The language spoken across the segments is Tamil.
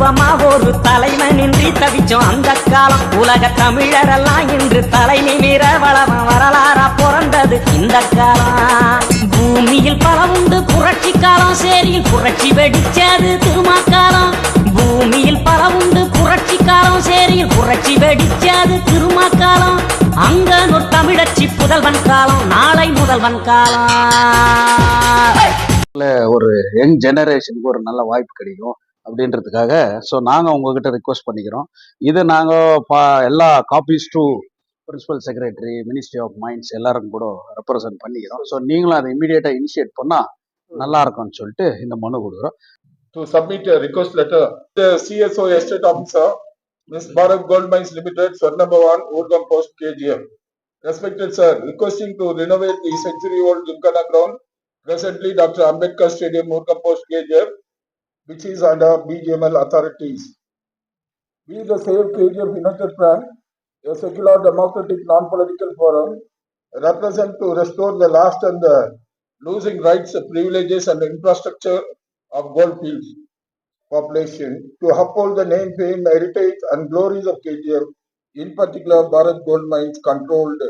தனித்துவமா ஒரு தலைவனின்றி தவிச்சோம் அந்த காலம். உலக தமிழரெல்லாம் இன்று தலை நிமிர வளம வரலாறா பிறந்தது இந்த காலம். பூமியில் பல உண்டு புரட்சி காலம் சேரியில் புரட்சி வெடிச்சது திருமாக்காலம் பூமியில் பல உண்டு புரட்சி காலம் சேரியில் புரட்சி வெடிச்சது திருமாக்காலம் அங்க ஒரு தமிழச்சி புதல்வன் காலம் நாளை முதல்வன் காலம். ஒரு யங் ஜெனரேஷனுக்கு ஒரு நல்ல வாய்ப்பு கிடைக்கும். அப்படின்றதுக்காக ஸோ நாங்கள் உங்ககிட்ட ரிக்வஸ்ட் பண்ணிக்கிறோம் இது நாங்கள் பா எல்லா copies to principal secretary ministry of mines எல்லாருக்கும் கூட ரெப்ரசன்ட் பண்ணிக்கிறோம் ஸோ நீங்களும் அதை இமீடியட்டாக இனிஷியேட் பண்ணால் நல்லா இருக்கும்னு சொல்லிட்டு இந்த மனு கொடுக்குறோம் to submit request letter CSO estate officer miss Bharat gold mines limited சொர் number one Oorgaum post KGF Respected sir, requesting to renovate the century-old Gymkhana ground, presently Dr. Stadium Stadium, Murkampos KJF, which is under BGML authorities. We the Save KGM United Front, a secular democratic non-political forum, represent to restore the last and the losing rights, privileges and infrastructure of Goldfields population to uphold the name, fame, heritage and glories of KGF, in particular Bharat Gold Mines controlled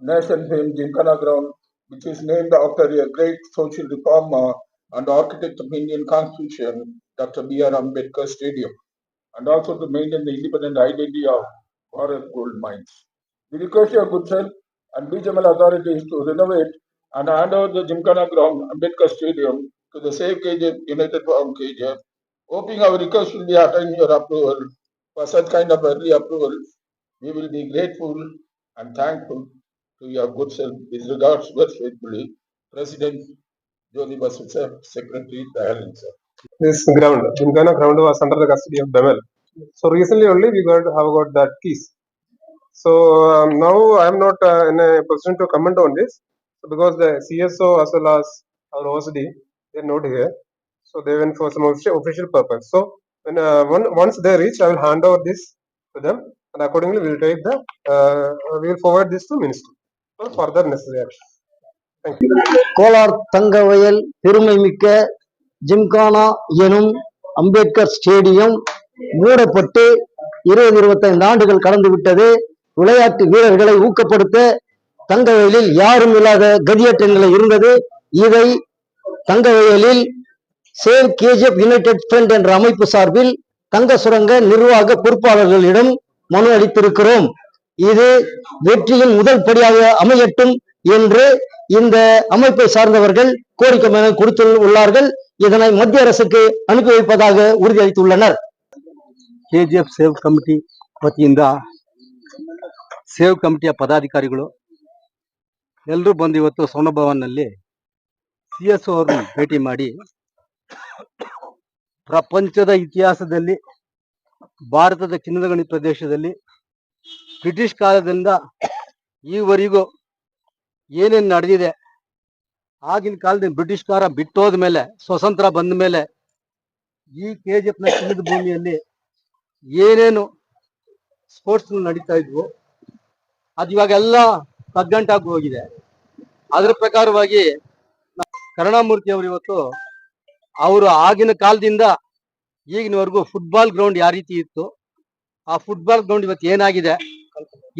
nation famed Gymkhana ground, which is named after a great social reformer and architect of Indian constitution, Dr. B.R. Ambedkar Stadium, and also to maintain the independent identity of Bharat Gold Mines. We request your good self and BGML authorities to renovate and hand over the Gymkhana ground, Ambedkar Stadium, to the Save KJF United Forum KJF. Hoping our request will be attaining your approval. For such kind of early approval, we will be grateful and thankful to your good self. With regards, very faithfully, President Jyoti Basu sir, Secretary Dayalan sir. this ground, Gymkhana ground was under the custody of Bemel. So recently only we got have got that keys. So um, now I am not uh, in a position to comment on this because the CSO as well as our OSD they are not here. So they went for some official purpose. So when uh, one, once they reach, I will hand over this to them and accordingly we will take the uh, we will forward this to ministry for further necessary action. Kolar Thangavayal பெருமைமிக்க Gymkhana எனும் அம்பேத்கர் ஸ்டேடியம் மூடப்பட்டு இருபது இருபத்தைந்து ஆண்டுகள் கடந்து விட்டது. விளையாட்டு வீரர்களை ஊக்கப்படுத்த தங்கவயலில் யாரும் இல்லாத கதியற்ற நிலை இருந்தது. இதை தங்கவயலில் சேவ் கேஜிஎஃப் யுனைடெட் ஃப்ரண்ட் என்ற அமைப்பு சார்பில் தங்க சுரங்க நிர்வாக பொறுப்பாளர்களிடம் மனு அளித்திருக்கிறோம். இது வெற்றியின் முதல் படியாக அமையட்டும். என்று இந்த அமைப்பை சார்ந்தவர்கள் கோரிக்கை மனு கொடுத்து உள்ளார்கள் இதனை மத்திய அரசுக்கு அனுப்பி வைப்பதாக உறுதியளித்துள்ளனர் ಕೆಜಿಎಫ್ ಸೇವ್ ಕಮಿಟಿ ವತಿಯಿಂದ ಸೇವ್ ಕಮಿಟಿಯ ಪದಾಧಿಕಾರಿಗಳು ಎಲ್ಲರೂ ಬಂದು ಇವತ್ತು ಸೌನಭವನ್ನಲ್ಲಿ ಸಿ ಎಸ್ ಅವ್ರನ್ನ ಭೇಟಿ ಮಾಡಿ ಪ್ರಪಂಚದ ಇತಿಹಾಸದಲ್ಲಿ ಭಾರತದ ಚಿನ್ನದ ಗಣಿ ಪ್ರದೇಶದಲ್ಲಿ ಬ್ರಿಟಿಷ್ ಕಾಲದಿಂದ ಈವರೆಗೂ ಏನೇನು ನಡೆದಿದೆ? ಆಗಿನ ಕಾಲದಿಂದ ಬ್ರಿಟಿಷ್ ಕಾಲ ಬಿಟ್ಟೋದ ಮೇಲೆ, ಸ್ವತಂತ್ರ ಬಂದ ಮೇಲೆ ಈ ಕೆ ಜಿ ಎಫ್ನ ಚಿನ್ನದ ಭೂಮಿಯಲ್ಲಿ ಏನೇನು ಸ್ಪೋರ್ಟ್ಸ್ ನಡೀತಾ ಇದ್ವು, ಅದು ಇವಾಗೆಲ್ಲ ಕಗ್ಗಂಟಾಗಿ ಹೋಗಿದೆ. ಅದ್ರ ಪ್ರಕಾರವಾಗಿ ಕರುಣಾಮೂರ್ತಿ ಅವರು ಇವತ್ತು ಅವರು ಆಗಿನ ಕಾಲದಿಂದ ಈಗಿನವರೆಗೂ ಫುಟ್ಬಾಲ್ ಗ್ರೌಂಡ್ ಯಾವ ರೀತಿ ಇತ್ತು, ಆ ಫುಟ್ಬಾಲ್ ಗ್ರೌಂಡ್ ಇವತ್ತು ಏನಾಗಿದೆ,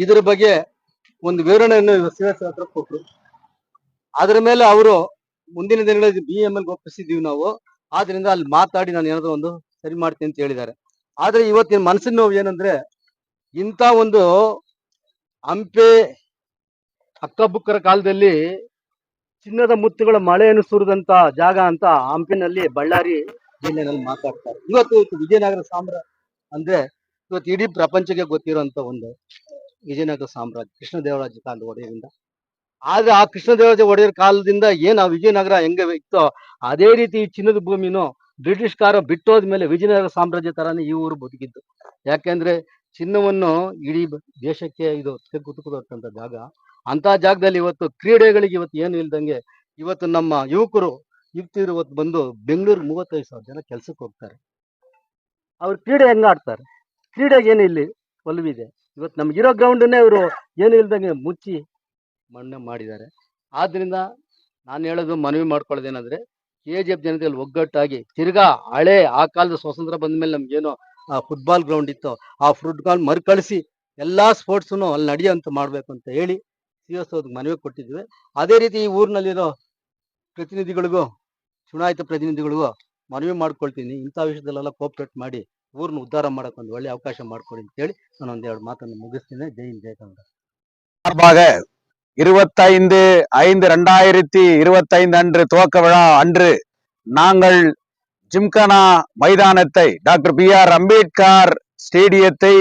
ಇದ್ರ ಬಗ್ಗೆ ಒಂದು ವಿವರಣೆಯನ್ನು ಶ್ರೀನಿವಾಸ ಹತ್ರ ಅದ್ರ ಮೇಲೆ ಅವರು ಮುಂದಿನ ದಿನಗಳಲ್ಲಿ ಬಿ ಎಂ ಎಲ್ ಒಪ್ಪಿಸಿದೀವಿ ನಾವು. ಆದ್ರಿಂದ ಅಲ್ಲಿ ಮಾತಾಡಿ ನಾನು ಏನಾದ್ರು ಒಂದು ಸರಿ ಮಾಡ್ತೀನಿ ಅಂತ ಹೇಳಿದ್ದಾರೆ. ಆದ್ರೆ ಇವತ್ತಿನ ಮನಸ್ಸಿನ ನೋವು ಏನಂದ್ರೆ ಇಂಥ ಒಂದು ಹಂಪೆ ಅಕ್ಕಬುಕ್ಕರ ಕಾಲದಲ್ಲಿ ಚಿನ್ನದ ಮುತ್ತುಗಳ ಮಳೆಯನ್ನು ಸುರಿದಂತ ಜಾಗ ಅಂತ ಹಂಪಿನಲ್ಲಿ ಬಳ್ಳಾರಿ ಜಿಲ್ಲೆನಲ್ಲಿ ಮಾತಾಡ್ತಾರೆ. ಇವತ್ತು ವಿಜಯನಗರ ಸಾಮ್ರಾಜ್ಯ ಅಂದ್ರೆ ಇವತ್ತು ಇಡೀ ಪ್ರಪಂಚಕ್ಕೆ ಗೊತ್ತಿರುವಂತ ಒಂದು ವಿಜಯನಗರ ಸಾಮ್ರಾಜ್ಯ ಕೃಷ್ಣದೇವರಾಜ ಕಾಲದ ಒಡೆಯರಿಂದ ಆದ್ರೆ ಆ ಕೃಷ್ಣದೇವರಾಜ ಒಡೆಯರ ಕಾಲದಿಂದ ಏನ್ ಆ ವಿಜಯನಗರ ಹೆಂಗೆ ಇತ್ತೋ? ಅದೇ ರೀತಿ ಚಿನ್ನದ ಭೂಮಿನೂ ಬ್ರಿಟಿಷ್ ಕಾರ ಬಿಟ್ಟೋದ್ಮೇಲೆ ವಿಜಯನಗರ ಸಾಮ್ರಾಜ್ಯ ತರಾನೇ ಈ ಊರು ಬದುಕಿದ್ದು. ಯಾಕೆಂದ್ರೆ ಚಿನ್ನವನ್ನು ಇಡೀ ದೇಶಕ್ಕೆ ಇದು ತೆಗೆದುಕೊಟ್ಟಂತ ಜಾಗ. ಅಂತ ಜಾಗದಲ್ಲಿ ಇವತ್ತು ಕ್ರೀಡೆಗಳಿಗೆ ಇವತ್ತು ಏನು ಇಲ್ದಂಗೆ ಇವತ್ತು ನಮ್ಮ ಯುವಕರು ಯುವತಿಯರು ಇವತ್ತು ಬಂದು ಬೆಂಗಳೂರು ಮೂವತ್ತೈದು ಸಾವಿರ ಜನ ಕೆಲಸಕ್ಕೆ ಹೋಗ್ತಾರೆ. ಅವ್ರು ಕ್ರೀಡೆ ಹೆಂಗ ಆಡ್ತಾರೆ? ಕ್ರೀಡೆಗೆ ಏನು ಇಲ್ಲಿ ಒಲವಿದೆ? ಇವತ್ತು ನಮ್ಗಿರೋ ಗ್ರೌಂಡನ್ನೇ ಇವರು ಏನು ಇಲ್ದಂಗೆ ಮುಚ್ಚಿ ಮಣ್ಣು ಮಾಡಿದ್ದಾರೆ. ಆದ್ರಿಂದ ನಾನು ಹೇಳೋದು ಮನವಿ ಮಾಡ್ಕೊಳ್ಳೋದೇನಂದ್ರೆ ಕೆ ಜಿ ಎಫ್ ಜನತೆಯಲ್ಲಿ ಒಗ್ಗಟ್ಟಾಗಿ ತಿರ್ಗಾ ಹಳೆ, ಆ ಕಾಲದ ಸ್ವಾತಂತ್ರ್ಯ ಬಂದ ಮೇಲೆ ಆ ಫುಟ್ಬಾಲ್ ಗ್ರೌಂಡ್ ಇತ್ತು, ಆ ಫುಟ್ಬಾಲ್ ಮರುಕಳಿಸಿ ಎಲ್ಲಾ ಸ್ಪೋರ್ಟ್ಸನ್ನು ಅಲ್ಲಿ ನಡೆಯುವಂತ ಮಾಡ್ಬೇಕು ಅಂತ ಹೇಳಿ ಸಿ ಎಸ್ ಮನವಿ ಕೊಟ್ಟಿದ್ವಿ. ಅದೇ ರೀತಿ ಈ ಊರಿನಲ್ಲಿರೋ ಪ್ರತಿನಿಧಿಗಳಿಗೂ, ಚುನಾಯಿತ ಪ್ರತಿನಿಧಿಗಳಿಗೂ ಮನವಿ ಮಾಡ್ಕೊಳ್ತೀನಿ. ಇಂಥ ವಿಷಯದಲ್ಲೆಲ್ಲ ಕೋಪರೇಟ್ ಮಾಡಿ. ಊರ್ನ ಉದ್ಧಾರ ಮಾಡಕ್ ಒಂದು ಒಳ್ಳೆ ಅವಕಾಶ ಮಾಡ್ಕೊಡಿ ಅಂತ ಹೇಳಿ ನಾನು ಒಂದೆರಡು ಮಾತನ್ನು ಮುಗಿಸ್ತೀನಿ ಜೈ ಹಿಂದ್ ಜೈ ಕನ್ನಡ சார்பாக இருபத்தைந்து ஐந்து ரெண்டாயிரத்தி இருபத்தைந்து அன்று துவக்க விழா அன்று நாங்கள் ஜிம்கானா மைதானத்தை டாக்டர் பி ஆர் அம்பேத்கர் ஸ்டேடியத்தை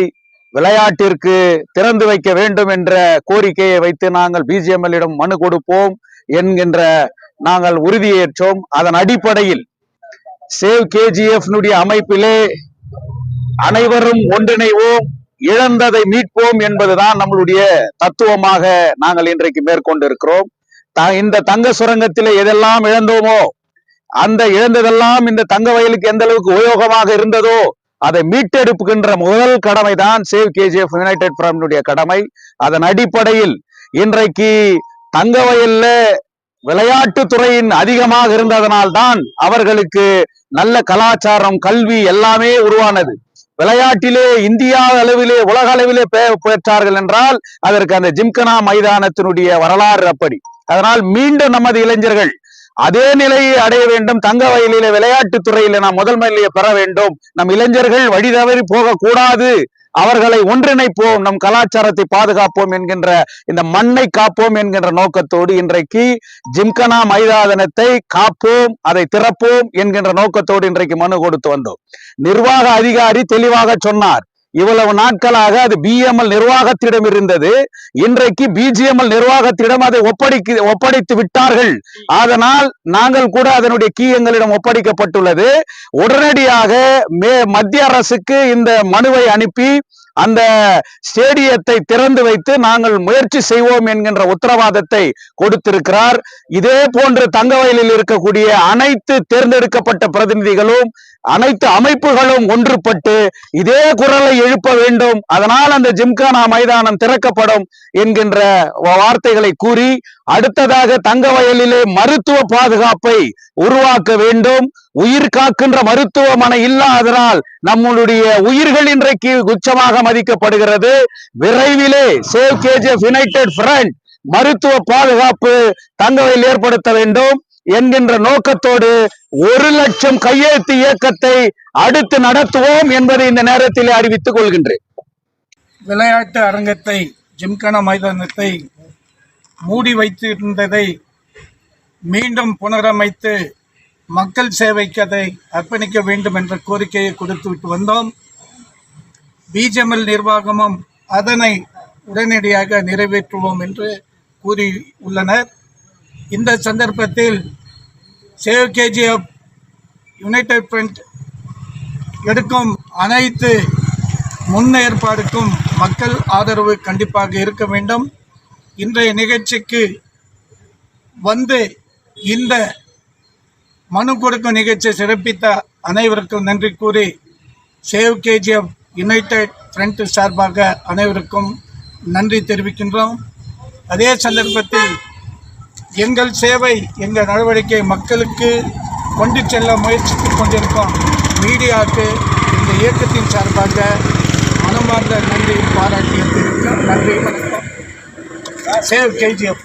விளையாட்டிற்கு திறந்து வைக்க வேண்டும் என்ற கோரிக்கையை வைத்து நாங்கள் பிஜிஎம்எல்லிடம் மனு கொடுப்போம் என்கின்ற நாங்கள் உறுதியேற்றோம் அதன் அடிப்படையில் சேவ் கேஜிஎஃப் அமைப்பிலே அனைவரும் ஒன்றிணைவோம் இழந்ததை மீட்போம் என்பதுதான் நம்மளுடைய தத்துவமாக நாங்கள் இன்றைக்கு மேற்கொண்டிருக்கிறோம். த- இந்த தங்க சுரங்கத்திலே எதெல்லாம் இழந்தோமோ அந்த இழந்ததெல்லாம் இந்த தங்க வயலுக்கு எந்த அளவுக்கு உபயோகமாக இருந்ததோ அதை மீட்டெடுப்புகின்ற முதல் கடமை தான் சேவ் கேஜிஎஃப் யுனைடெட் ஃப்ரம்னுடைய கடமை. அதன் அடிப்படையில் இன்றைக்கு தங்க வயல்ல விளையாட்டு துறையின் அதிகமாக இருந்ததனால்தான் அவர்களுக்கு நல்ல கலாச்சாரம் கல்வி எல்லாமே உருவானது. விளையாட்டிலே இந்தியா அளவிலே உலக அளவிலே பெ- பெற்றார்கள் என்றால் அதற்கு அந்த ஜிம்கனா மைதானத்தினுடைய வரலாறு அப்படி. அதனால் மீண்டும் நமது இளைஞர்கள் அதே நிலையை அடைய வேண்டும். தங்க வயலிலே விளையாட்டுத் துறையில நாம் முதல் முதன்மையிலேயே பெற வேண்டும். நம் இளைஞர்கள் வழி தவறி போகக்கூடாது. அவர்களை ஒன்றிணைப்போம் நம் கலாச்சாரத்தை பாதுகாப்போம் என்கின்ற இந்த மண்ணை காப்போம் என்கின்ற நோக்கத்தோடு இன்றைக்கு ஜிம்கனா மைதானத்தை காப்போம் அதை திறப்போம் என்கின்ற நோக்கத்தோடு இன்றைக்கு மனு கொடுத்து வந்தோம். நிர்வாக அதிகாரி தெளிவாக சொன்னார் இவ்வளவு நாட்களாக அது பிஎம்எல் நிர்வாகத்திடம் இருந்தது. இன்றைக்கு பிஜிஎம்எல் நிர்வாகத்திடம் அதை ஒப்படைக்கு ஒப்படைத்து விட்டார்கள். அதனால் நாங்கள் கூட அதனுடைய கீ எங்களிடம் ஒப்படைக்கப்பட்டுள்ளது. உடனடியாக மே மத்திய அரசுக்கு இந்த மனுவை அனுப்பி அந்த ஸ்டேடியத்தை திறந்து வைத்து நாங்கள் முயற்சி செய்வோம் என்கின்ற உத்தரவாதத்தை கொடுத்திருக்கிறார். இதே போன்று தங்கவயலில் இருக்கக்கூடிய அனைத்து தேர்ந்தெடுக்கப்பட்ட பிரதிநிதிகளும் அனைத்து அமைப்புகளும் ஒன்றுபட்டு இதே குரலை எழுப்ப வேண்டும். அதனால் அந்த ஜிம்கானா மைதானம் திறக்கப்படும் என்கின்ற வார்த்தைகளை கூறி அடுத்ததாக தங்க வயலிலே மருத்துவ பாதுகாப்பை உருவாக்க வேண்டும். உயிர் காக்கின்ற மருத்துவமனை இல்லாததால் நம்மளுடைய உயிர்கள் இன்றைக்கு உச்சமாக மதிக்கப்படுகிறது. விரைவிலே சேவ் கேஜிஎஃப் யுனைடெட் ஃப்ரண்ட் மருத்துவ பாதுகாப்பு தங்கவையில் ஏற்படுத்த வேண்டும். என்கின்ற நோக்கத்தோடு ஒரு லட்சம் கையெழுத்து இயக்கத்தை அடுத்து நடத்துவோம் என்பதை இந்த நேரத்தில் அறிவித்துக் கொள்கின்றேன். விளையாட்டு அரங்கத்தை ஜிம்கானா மைதானத்தை மூடி வைத்திருந்ததை மீண்டும் புனரமைத்து மக்கள் சேவைக்கு அதை அர்ப்பணிக்க வேண்டும் என்ற கோரிக்கையை கொடுத்துவிட்டு வந்தோம். பிஜிஎம்எல் நிர்வாகமும் அதனை உடனடியாக நிறைவேற்றுவோம் என்று கூறியுள்ளனர். இந்த சந்தர்ப்பத்தில் சேவ் கேஜிஎஃப் யுனைடெட் ஃப்ரண்ட் எடுக்கும் அனைத்து முன்னேற்பாடுக்கும் மக்கள் ஆதரவு கண்டிப்பாக இருக்க வேண்டும். இன்றைய நிகழ்ச்சிக்கு வந்து இந்த மனு கொடுக்கும் நிகழ்ச்சியை சிறப்பித்த அனைவருக்கும் நன்றி கூறி சேவ் கேஜிஎஃப் யுனைடெட் ஃப்ரண்ட் சார்பாக அனைவருக்கும் நன்றி தெரிவிக்கின்றோம். அதே சந்தர்ப்பத்தில் எங்கள் சேவை எங்கள் நடவடிக்கை மக்களுக்கு கொண்டு செல்ல முயற்சித்துக் கொண்டிருக்கோம் மீடியாவுக்கு இந்த இயக்கத்தின் சார்பாக மனமார்ந்த நன்றியும் பாராட்டியதற்கு நன்றி வணக்கம். Save KGF